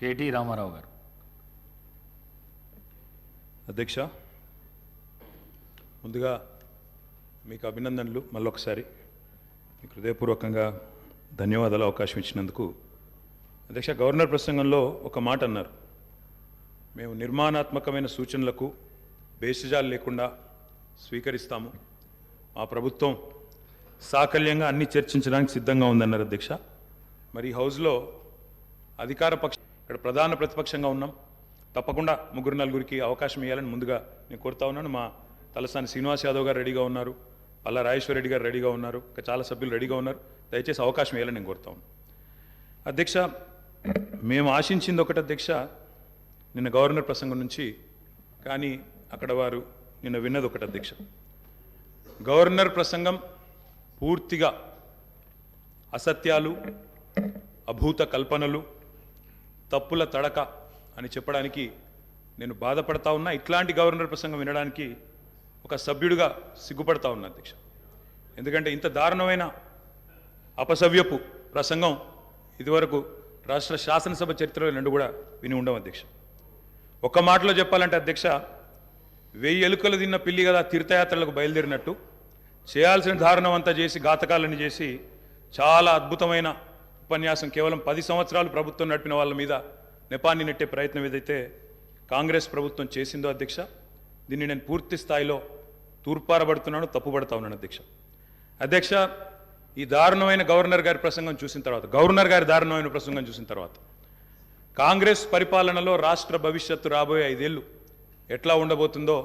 KT Ramarao గారు. అధ్యక్ష ముందుగా మీకు అభినందనలు. మళ్ళొకసారి మీకు హృదయపూర్వకంగా ధన్యవాదాలు అవకాశం ఇచ్చినందుకు. అధ్యక్ష గవర్నర్ ప్రసంగంలో ఒక మాట అన్నారు. మేము నిర్మాణాత్మకమైన సూచనలకు బేసిజాలు లేకుండా స్వీకరిస్తాము. మా ప్రభుత్వం సాకల్యంగా అన్ని చర్చించడానికి సిద్ధంగా ఉందన్నారు అధ్యక్ష. మరి హౌస్లో అధికార పక్ష ఇక్కడ ప్రధాన ప్రతిపక్షంగా ఉన్నాం. తప్పకుండా ముగ్గురు నలుగురికి అవకాశం ఇవ్వాలని ముందుగా నేను కోరుతా ఉన్నాను. మా తలసాని శ్రీనివాస్ యాదవ్ గారు రెడీగా ఉన్నారు. పల్లా రాజేశ్వర రెడ్డి గారు రెడీగా ఉన్నారు. ఇంకా చాలా సభ్యులు రెడీగా ఉన్నారు. దయచేసి అవకాశం ఇవ్వాలని నేను కోరుతా ఉన్నాను. అధ్యక్ష మేము ఆశించింది ఒకటి అధ్యక్ష నిన్న గవర్నర్ ప్రసంగం నుంచి కానీ అక్కడ వారు నిన్న విన్నది ఒకటి అధ్యక్ష. గవర్నర్ ప్రసంగం పూర్తిగా అసత్యాలు అభూత కల్పనలు తప్పుల తడక అని చెప్పడానికి నేను బాధపడతా ఉన్నా. ఇట్లాంటి గవర్నర్ ప్రసంగం వినడానికి ఒక సభ్యుడిగా సిగ్గుపడతా ఉన్నా అధ్యక్ష. ఎందుకంటే ఇంత దారుణమైన అపసవ్యపు ప్రసంగం ఇదివరకు రాష్ట్ర శాసనసభ చరిత్రలో రెండు కూడా విని ఉండం అధ్యక్ష. ఒక్క మాటలో చెప్పాలంటే అధ్యక్ష వెయ్యి ఎలుకలు తిన్న పిల్లి కదా తీర్థయాత్రలకు బయలుదేరినట్టు. చేయాల్సిన దారుణం అంతా చేసి ఘాతకాలని చేసి చాలా అద్భుతమైన ఉపన్యాసం కేవలం పది సంవత్సరాలు ప్రభుత్వం నడిపిన వాళ్ళ మీద నెపాన్ని నెట్టే ప్రయత్నం ఏదైతే కాంగ్రెస్ ప్రభుత్వం చేసిందో అధ్యక్ష దీన్ని నేను పూర్తి స్థాయిలో తూర్పారబడుతున్నాను తప్పుపడతా ఉన్నాను అధ్యక్ష. అధ్యక్ష ఈ దారుణమైన గవర్నర్ గారి ప్రసంగం చూసిన తర్వాత గవర్నర్ గారి దారుణమైన ప్రసంగం చూసిన తర్వాత కాంగ్రెస్ పరిపాలనలో రాష్ట్ర భవిష్యత్తు రాబోయే ఐదేళ్ళు ఎట్లా ఉండబోతుందో